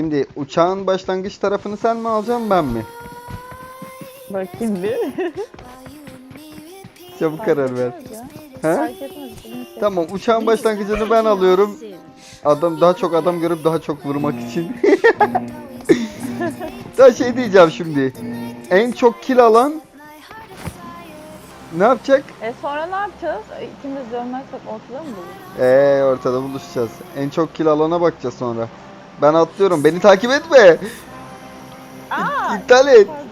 Şimdi uçağın başlangıç tarafını sen mi alacaksın ben mi? Bakayım bir. Çabuk karar ver. He? Fark etmez. bizim. Tamam uçağın başlangıcını ben alıyorum. Adam daha çok adam görüp daha çok vurmak için. Daha şey diyeceğim şimdi. En çok kill alan ne yapacak? E sonra ne yapacağız? E, İkimiz dönmezsek ortada mı bulur? Eee ortada buluşacağız. En çok kill alana bakacağız sonra. Ben atlıyorum. Beni takip etme. Aa! İptal et. Pardon.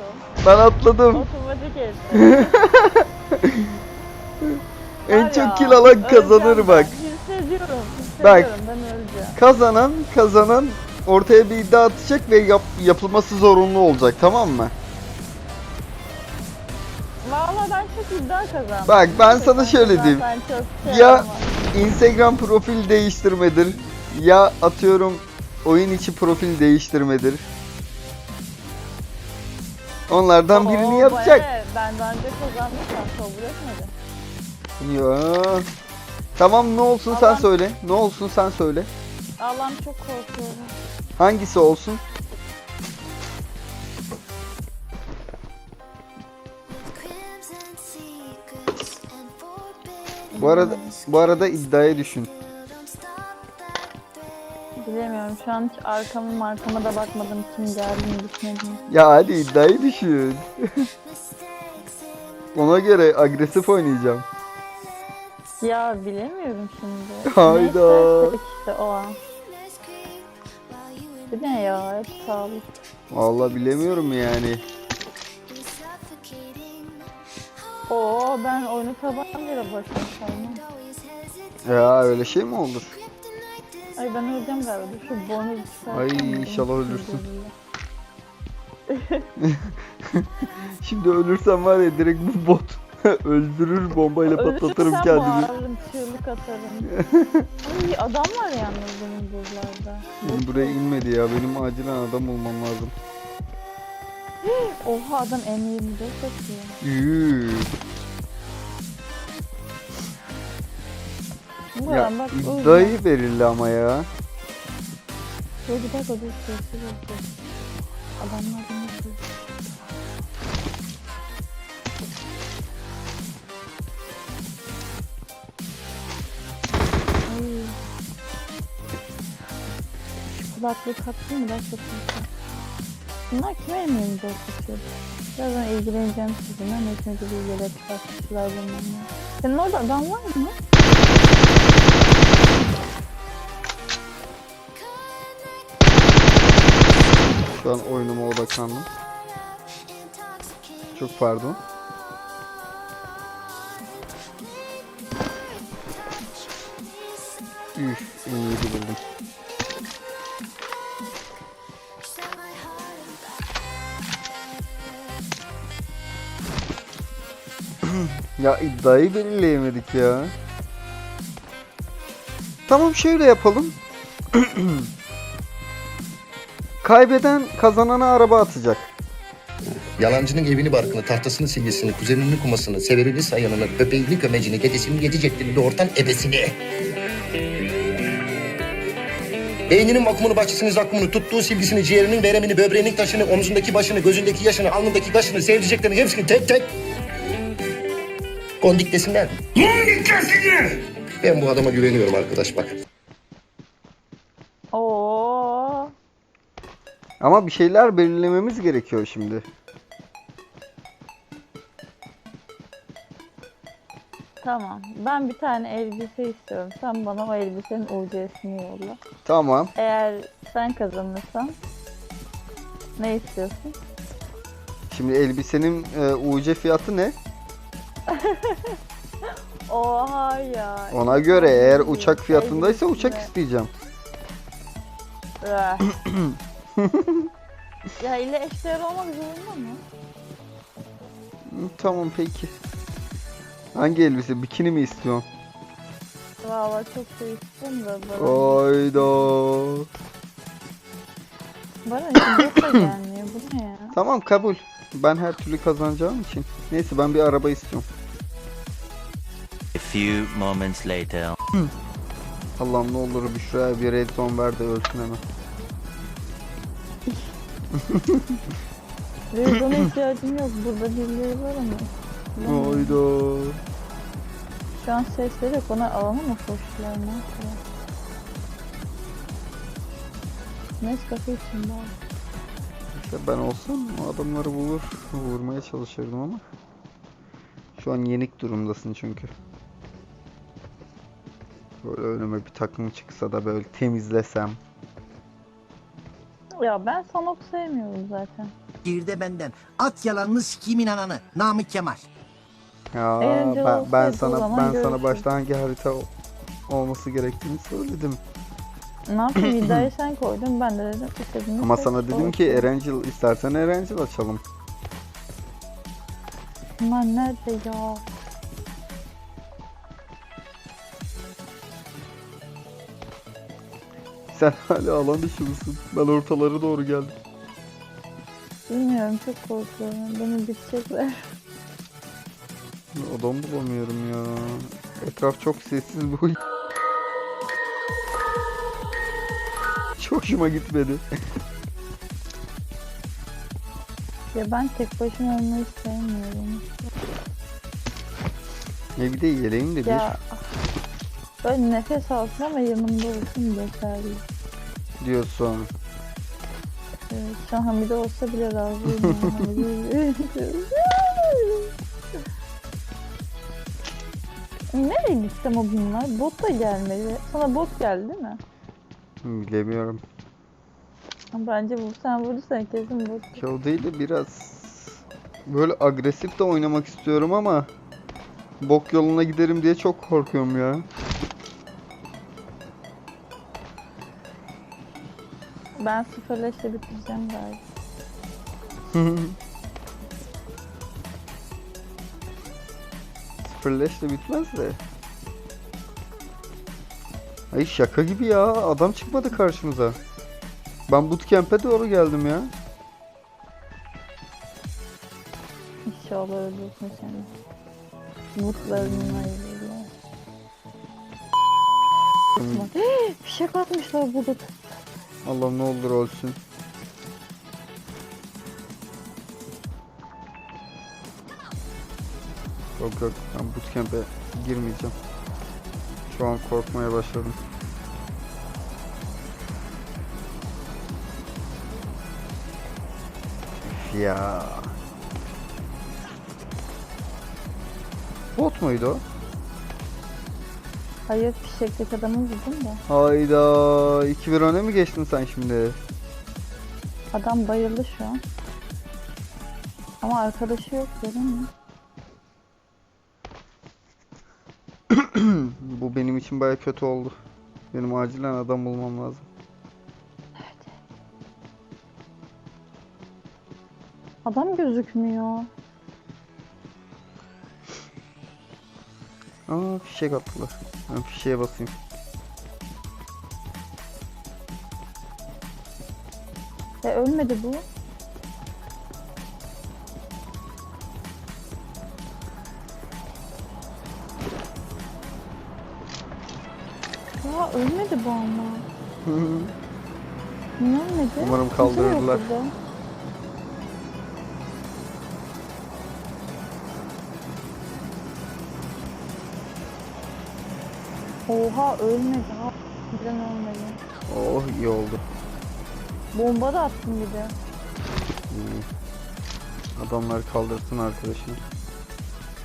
Ben atladım. Otomatik. En çok kill alan kazanır bak. Hissediyorum. Bak. Hissediyorum ben öleceğim. Kazanan kazanan ortaya bir iddia atacak ve yap- yapılması zorunlu olacak tamam mı? Valla ben çok iddia kazandım. Bak, ben sana Gerçekten şöyle diyeyim. çok şey Ya- ama. Instagram profil değiştirmedir. Ya atıyorum oyun içi profil değiştirmedir. Onlardan birini Oo, yapacak. bayağı, Ben daha önce kazanmışsam kabul etmedi. Ya. Tamam ne olsun sen söyle. Ne olsun sen söyle. Allah'ım çok korkuyorum. Hangisi olsun? Bu arada bu arada iddiaya düşün. Bilemiyorum şu an hiç arkama markama da bakmadım kim geldi mi gitmedi mi. Ya hadi iddiayı düşün. Ona göre agresif oynayacağım. Ya bilemiyorum şimdi. Hayda. Ne istersek işte o an. Bu ne ya hep sağlık. Vallahi bilemiyorum yani. Oo ben oyunu tabancayla başlamışım. Ya öyle şey mi olur? Ay ben öleceğim galiba. Şu bonus Ay, inşallah ölürsün. Şimdi ölürsem var ya direkt bu bot öldürür bombayla patlatırım Ölürsem kendimi. bağırırım, çığlık atarım. Ay adam var yalnız benim buralarda. Benim buraya inmedi ya. Benim acilen adam olmam lazım. Oha adam M24 atıyor. Yuu. Bu Ya adam bak iddiayı verildi ama ya. Dur bir dakika dur sessiz ol. dur. Adamlar. Şu kulaklığı kattın mı? Ders yapıyorsun. Bunlar kime ders yapıyor? Birazdan ilgileneceğim sizinle. Bir yere çıkarttılar bilmem ne. Senin orada adam var mı? Şu an oyunuma odaklandım. Çok pardon. Üf, en iyiydi buldum. ya iddiayı belirleyemedik ya. Tamam şöyle yapalım. Kaybeden kazanana araba atacak. Yalancının evini barkını, tahtasını silgisini, kuzenini kumasını, severini sayanını, köpeğini kömecini, dedesini yedi ceddini, doğurtan ebesini. Beyninin vakumunu, bahçesinin zakkumunu, tuttuğu silgisini, ciğerinin veremini, böbreğinin taşını, omzundaki başını, gözündeki yaşını, alnındaki kaşını, sevdiceklerini hepsini tek tek... Kondik desinler mi? Kondik desinler! Ben bu adama güveniyorum arkadaş bak. Ama bir şeyler belirlememiz gerekiyor şimdi. Tamam. Ben bir tane elbise istiyorum. Sen bana o elbisenin UC'sini yolla. Tamam. Eğer sen kazanırsan ne istiyorsun? Şimdi elbisenin e, UC fiyatı ne? Oha ya. Ona göre eğer uçak fiyatındaysa uçak isteyeceğim. Ya ile eşdeğer olmak zorunda mı? Tamam peki. Hangi elbise? Bikini mi istiyorsun? Valla çok şey istiyorum da bana. Hayda. Bana gelmiyor. Bu ne ya? Tamam kabul. Ben her türlü kazanacağım için. Neyse ben bir araba istiyorum. A few moments later. Allah'ım ne olur Büşra'ya bir red zone ver de ölsün hemen. Revizyona ihtiyacım yok. Burada birileri var ama. Hayda. Şu an sesleri yok. Bana alana mı koştular? Ne yaptılar? Nescafe için bari. İşte ben olsam o adamları bulur, vurmaya çalışırdım ama. Şu an yenik durumdasın çünkü. Böyle önüme bir takım çıksa da böyle temizlesem. Ya ben Sanok sevmiyorum zaten. Şiirde benden. At yalanını sikimin ananı. Namık Kemal. Ya Eğlenceli ben, ben olsaydı o sana zaman ben sana görürsün. başta hangi harita ol- olması gerektiğini söyledim. Ne yapayım iddiayı sen koydun ben de dedim istediğini Ama seç, sana dedim ki. Erencil istersen Erencil açalım. Bunlar nerede ya? Sen hala alan dışı mısın? Ben ortalara doğru geldim. Bilmiyorum çok korkuyorum. Beni bitecekler. Adam bulamıyorum ya. Etraf çok sessiz bu. Çok hoşuma gitmedi. Ya ben tek başıma olmayı sevmiyorum. Ne bir de yeleğim de bir. Ya böyle nefes alsın ama yanımda olsun yeterli. diyorsun. Evet, şu an Hamide olsa bile razıyım. Nereye gitti ama bunlar? Bot da gelmedi. Sana bot geldi değil mi? Bilemiyorum. Bence bu sen vurursan kesin bot. Ki o değil de biraz böyle agresif de oynamak istiyorum ama bok yoluna giderim diye çok korkuyorum ya. Ben sıfırla işte bitireceğim galiba. Sıfırleş de bitmez de. Ay şaka gibi ya. Adam çıkmadı karşımıza. Ben bootcamp'e doğru geldim ya. İnşallah öldürsün seni. Mutlarının ayrılıyor. Fişek atmışlar burada. Allah'ım ne olur olsun. Yok yok ben bootcamp'e girmeyeceğim. Şu an korkmaya başladım. Ya. Bot muydu o? Hayır fişekteki adamı vurdum da. Hayda 2-1 öne mi geçtin sen şimdi? Adam bayıldı şu an. Ama arkadaşı yok görün mü? Bu benim için baya kötü oldu. Benim acilen adam bulmam lazım. Adam gözükmüyor. Aa fişek attılar. Ben fişeğe basayım. E ölmedi bu. Ya ölmedi bu ama. Niye ölmedi? Umarım Kimse yok kaldırırlar. burada? Oha ölmedi. Ha, birden ölmedi. oh iyi oldu. Bomba da attım bir de. İyi. Adamlar kaldırsın arkadaşını.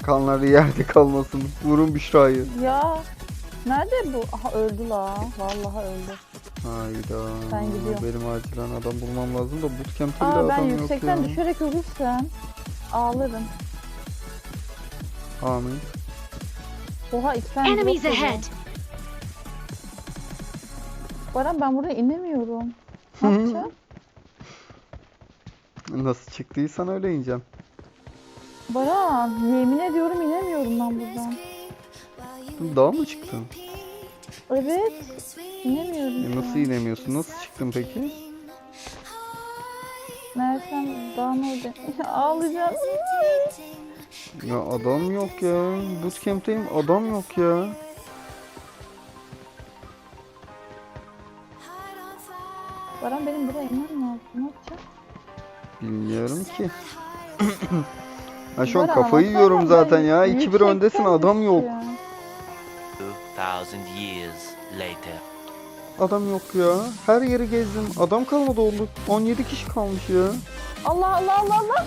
Kanları yerde kalmasın. Vurun Büşra'yı. Ya nerede bu? Aha öldü la. Vallahi öldü. Hayda. Ben gidiyorum. Benim acilen adam bulmam lazım da bootcamp'te bile ben adam yok yüksekten ya. düşerek ölürsem ağlarım. Amin. Oha iki tane Enemies ahead! Baran ben buraya inemiyorum. Ne yapacağım? Nasıl çıktıysan öyle ineceğim. Baran yemin ediyorum inemiyorum ben buradan. Daha mı çıktın? Evet. inemiyorum. E, nasıl inemiyorsun? Nasıl çıktın peki? Meğersem daha ne olacak? Ağlayacağım. Ya adam yok ya. Bootcamp'teyim adam yok ya. Baran benim buraya inmem lazım. Ne yapacağım? Bilmiyorum ki. ha şu an Baran, kafayı ama yiyorum zaten ya. 2-1 yüksekten öndesin adam yok. ya. 2,000 years later. Adam yok ya. Her yeri gezdim. Adam kalmadı olduk. 17 kişi kalmış ya. Allah Allah Allah Allah.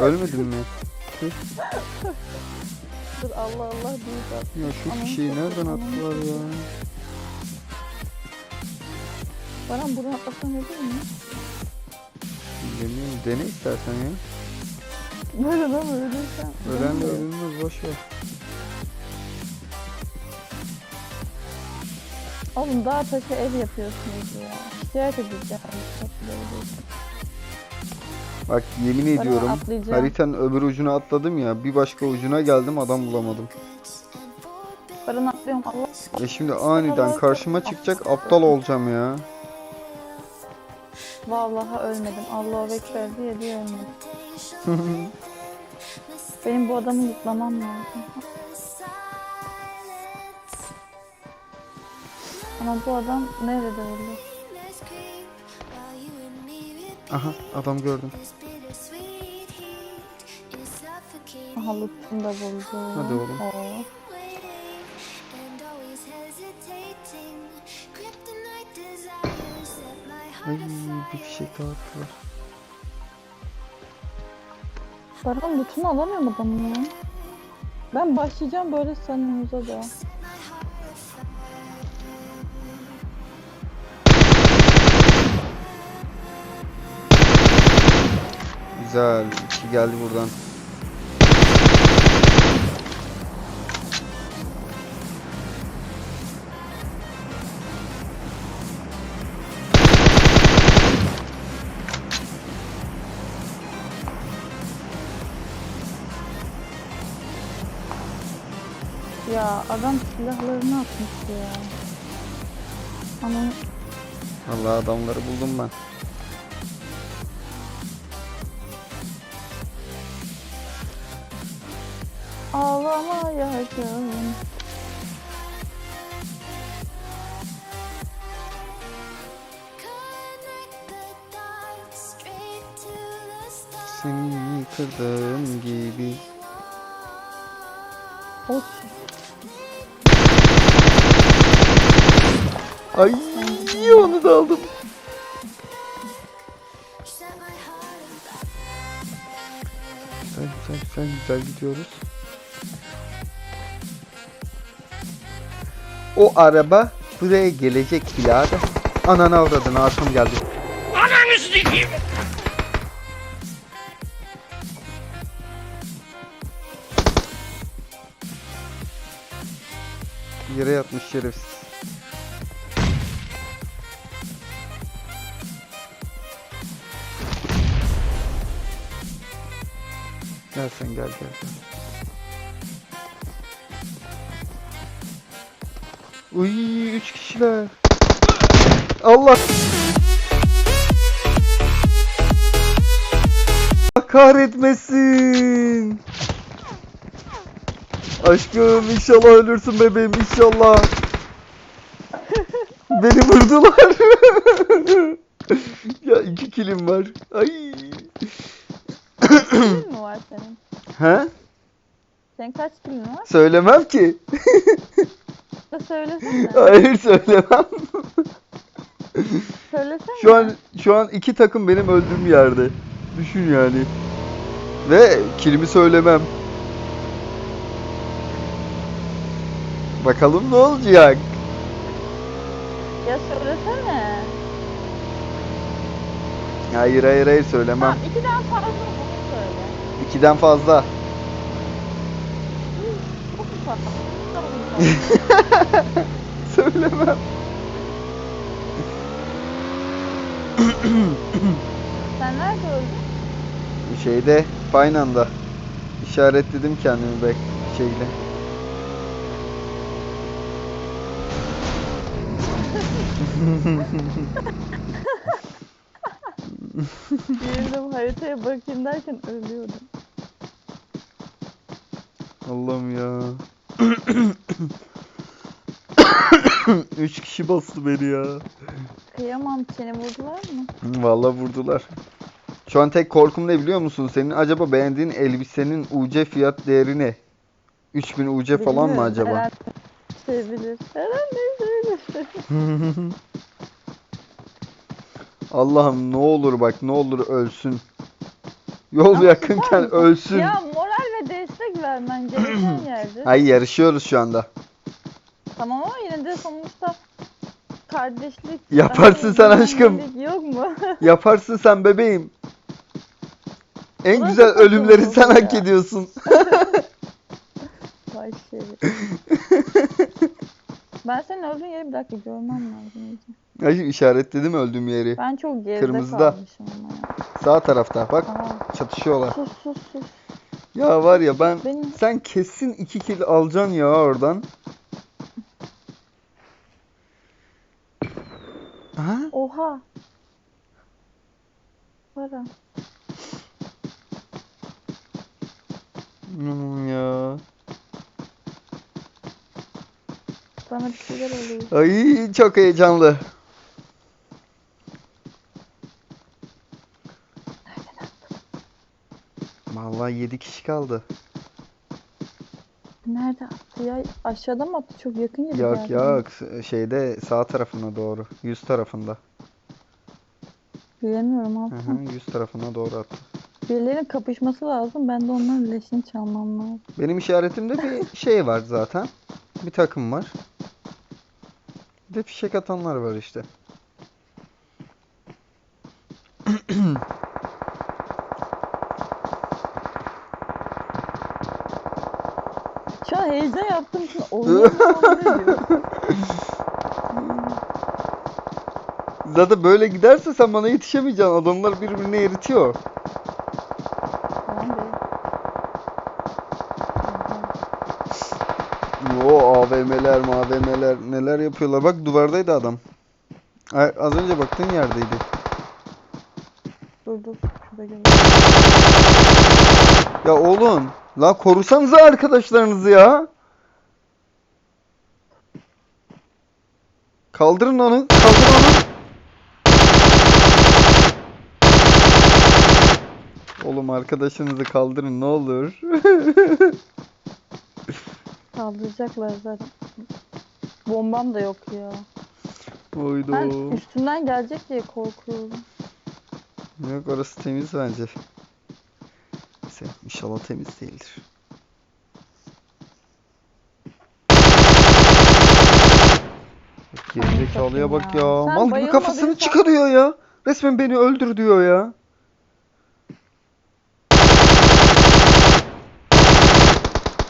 Ölmedin mi? Dur Allah Allah deyip at. Ya şu Aman çok nereden attılar ya? Baran buradan ne değil mi? Bilmiyorum. Dene istersen ya. Böyle lan ölürsen. Ölen de ölünmez boş ver. Oğlum dağ taşı ev yapıyorsunuz ya. Şikayet edeceğim. Bak yemin Baran ediyorum atlayacağım. haritanın öbür ucuna atladım ya. Bir başka ucuna geldim adam bulamadım. Baran atlıyorum Allah. E şimdi aniden karşıma çıkacak aptal olacağım ya. Vallahi ölmedim. Allah'a bekler diye diye ölmedim. Benim bu adamı yıklamam lazım. Ama bu adam nerede öldü? Aha adam gördüm. Aha Lütfun da buldu. Hadi oğlum. Oo. Ay bir fişek daha attılar. Baran Lütfun'u alamıyorum adamı ya. Ben başlayacağım böyle sanınıza da. Güzel. İki geldi buradan. Ya adam silahlarını atmış ya. Ama Allah adamları buldum ben. ağlamayacağım. Seni kırdığım gibi. Of. Ay onu da aldım. Güzel güzel güzel güzel gidiyoruz. O araba buraya gelecek birader. Ananı avradın arkam geldi. Yere yatmış şerefsiz. Gel sen gel gel. Uy üç kişiler. Allah. Allah kahretmesin. Aşkım inşallah ölürsün bebeğim inşallah. Beni vurdular. ya iki kilim var. Ay. Kilin mi var senin? He? Senin kaç kilin var? Söylemem ki. Da söylesene. Hayır söylemem. Söylesene. Şu an şu an iki takım benim öldüğüm yerde. Düşün yani. Ve kilimi söylemem. Bakalım ne olacak. Ya söylesene. Hayır hayır hayır söylemem. Tamam ikiden fazla bunu söyle. İkiden fazla. Çok fazla? Söylemem. Sen nerede öldün? Şeyde Paynan'da işaretledim kendimi bek şeyle. Girdim haritaya bakayım derken ölüyordum. Allah'ım ya. Üç kişi bastı beni ya. Kıyamam seni vurdular mı? Vallahi vurdular. Şu an tek korkum ne biliyor musun? Senin acaba beğendiğin elbisenin UC fiyat değeri ne? 3000 UC falan mı acaba? Herhalde sevilir. Herhalde sevilir. Allah'ım ne olur bak ne olur ölsün. Yol Ama yakınken tamam. ölsün. ya moral ve destek vermen gereken yerde. Hayır yarışıyoruz şu anda. Tamam ama yine de sonuçta kardeşlik. Yaparsın sen aşkım. Yok mu? Yaparsın sen bebeğim. En Burası güzel ölümleri sen ya. hak ediyorsun. Vay şerif. Ben senin öldüğün yeri bir dakika görmem lazım. Hayır işaretledim öldüğüm yeri. Ben çok geride Kırmızıda. kalmışım ama ya. Sağ tarafta bak Aa, çatışıyorlar. sus sus sus. Ya var ya ben Benim sen kesin 2 kill alacaksın ya oradan. Aha. oha. Para. Hmm, ya. Bana bir şeyler oluyor. Ay çok heyecanlı. Vallahi 7 kişi kaldı. Nerede attı ya? Aşağıda mı attı? Çok yakın yedi Yok galiba. yok şeyde sağ tarafına doğru. Yüz tarafında. Bilemiyorum Hı altı. hı, yüz tarafına doğru attı. Birilerinin kapışması lazım. Ben de onların leşini çalmam lazım. Benim işaretimde bir şey var zaten. Bir takım var. De fişek atanlar var işte. Şu an heyecan yaptığım için oyun diyor. Zaten böyle giderse sen bana yetişemeyeceksin. Adamlar birbirine eritiyor. AVM'ler, MAVM'ler neler yapıyorlar. Bak duvardaydı adam. Az önce baktığın yerdeydi. Dur dur. Ya oğlum, la korusanıza arkadaşlarınızı ya. Kaldırın onu, kaldırın onu. Oğlum arkadaşınızı kaldırın ne olur. Kaldıracaklar zaten. Bombam da yok ya. Oydu. Ben üstümden gelecek diye korkuyorum. Yok orası temiz bence. Neyse inşallah temiz değildir. Gerizekalıya bak ya. ya. Sen Mal gibi kafasını çıkarıyor ya. Resmen beni öldür diyor ya.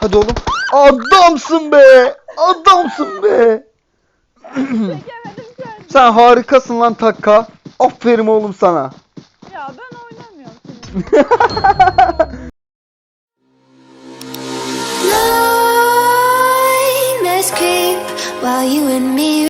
Hadi oğlum. Adamsın be. Adamsın be. Sen harikasın lan Takka. Aferin oğlum sana. Ya ben oynamıyorum seninle. Nightmares creep while you and me